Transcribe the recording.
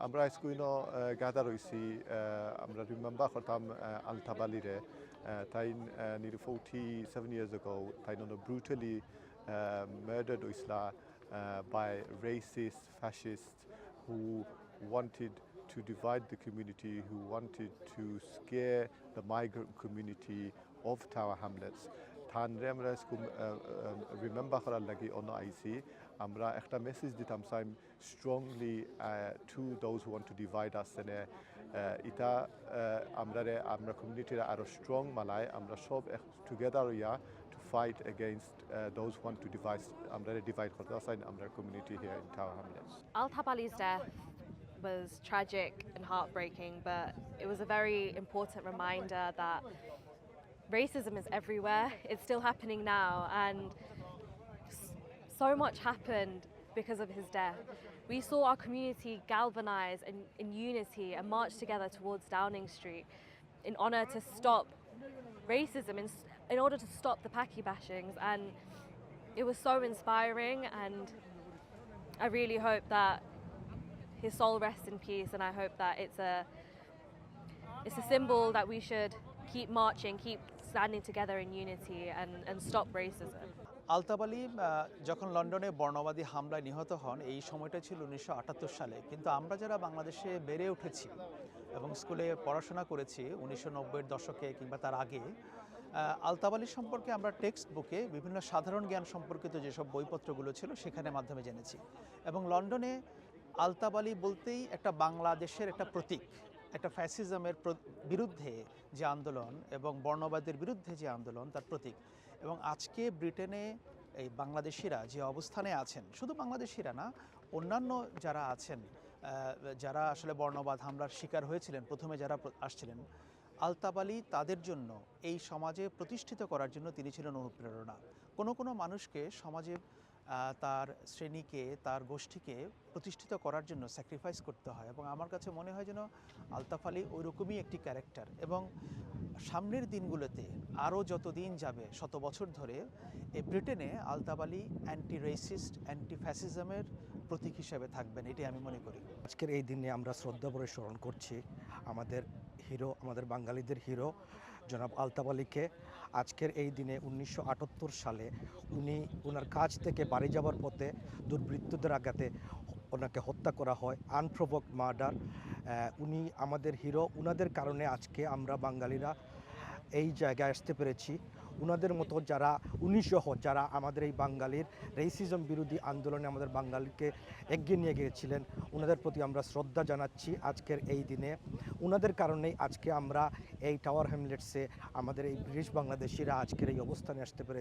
amra esgwyno uh, gadar oesi, uh, amra dwi'n mamba chwrt am uh, al tabalire. Uh, tain uh, nearly 47 years ago, tain on a brutally uh, murdered oisla uh, by racist fascist, who wanted to divide the community, who wanted to scare the migrant community of Tower Hamlets. থান রে আমরা remember করার লাগি অন্য আইসি আমরা একটা message দিতাম same strongly to those who want to divide us এনে ইটা আমরা রে আমরা কমিউনিটির আরো স্ট্রং মালায় আমরা সব together yeah to fight against those want to divide আমরা রে ডিভাইড করতে আসেন আমরা community here in Tower Hamlets Al Tabali's death was tragic and heartbreaking, but it was a very important reminder that racism is everywhere. It's still happening now, and so much happened because of his death. We saw our community galvanize in, in unity and march together towards Downing Street in honor to stop racism, in, in order to stop the Paki bashings, and it was so inspiring and I really hope that his soul rests in peace, and I hope that it's a it's a symbol that we should keep marching, keep standing together in unity, and, and stop racism. Altab Ali যখন লন্ডনে বর্ণবাদী হামলায় নিহত হন এই সময়টা ছিল উনিশশো আটাত্তর সালে। কিন্তু আমরা যারা বাংলাদেশে বেড়ে উঠেছি এবং স্কুলে পড়াশোনা করেছি উনিশশো দশকে কিংবা তার আগে আলতাব আলী সম্পর্কে আমরা টেক্সট বুকে বিভিন্ন সাধারণ জ্ঞান সম্পর্কিত যেসব বইপত্রগুলো ছিল সেখানে মাধ্যমে জেনেছি। এবং লন্ডনে আলতাব আলী বলতেই একটা বাংলাদেশের একটা প্রতীক। একটা ফ্যাসিজমের বিরুদ্ধে যে আন্দোলন এবং বর্ণবাদের বিরুদ্ধে যে আন্দোলন তার প্রতীক। এবং আজকে ব্রিটেনে এই বাংলাদেশিরা যে অবস্থানে আছেন, শুধু বাংলাদেশিরা না, অন্যান্য যারা আছেন যারা আসলে বর্ণবাদ হামলার শিকার হয়েছিলেন, প্রথমে যারা আসছিলেন আলতাব আলী তাদের জন্য এই সমাজে প্রতিষ্ঠিত করার জন্য তিনি ছিলেন অনুপ্রেরণা। কোনো কোনো মানুষকে সমাজে তার শ্রেণীকে, তার গোষ্ঠীকে প্রতিষ্ঠিত করার জন্য স্যাক্রিফাইস করতে হয় এবং আমার কাছে মনে হয় যেন আলতাফ আলী ওই রকমই একটি ক্যারেক্টার এবং সামনের দিনগুলোতে আরও যত দিন যাবে, শত বছর ধরে এই ব্রিটেনে Altaf Ali anti racist anti ফ্যাসিজমের প্রতীক হিসেবে থাকবেন এটি আমি মনে করি। আজকের এই দিনে আমরা শ্রদ্ধা ভরে স্মরণ করছি আমাদের হিরো, আমাদের বাঙালিদের হিরো, জনাব আলতাব আলীকে। আজকের এই দিনে উনিশশো আটাত্তর সালে উনি ওনার কাজ থেকে বাড়ি যাওয়ার পথে দুর্বৃত্তদের আঘাতে ওনাকে হত্যা করা হয় আনপ্রভোক মার্ডার উনি আমাদের হিরো, উনাদের কারণে আজকে আমরা বাঙালিরা এই জায়গায় আসতে পেরেছি। উনাদের মতো যারা উনিসহ যারা আমাদের এই বাঙালির রেসিজম বিরোধী আন্দোলনে আমাদের বাঙ্গালিকে এগিয়ে নিয়ে গিয়েছিলেন ওনাদের প্রতি আমরা শ্রদ্ধা জানাচ্ছি আজকের এই দিনে। ওনাদের কারণেই আজকে আমরা এই টাওয়ার হ্যামলেটসে আমাদের এই ব্রিটিশ বাংলাদেশিরা আজকের এই অবস্থানে আসতে পেরেছি।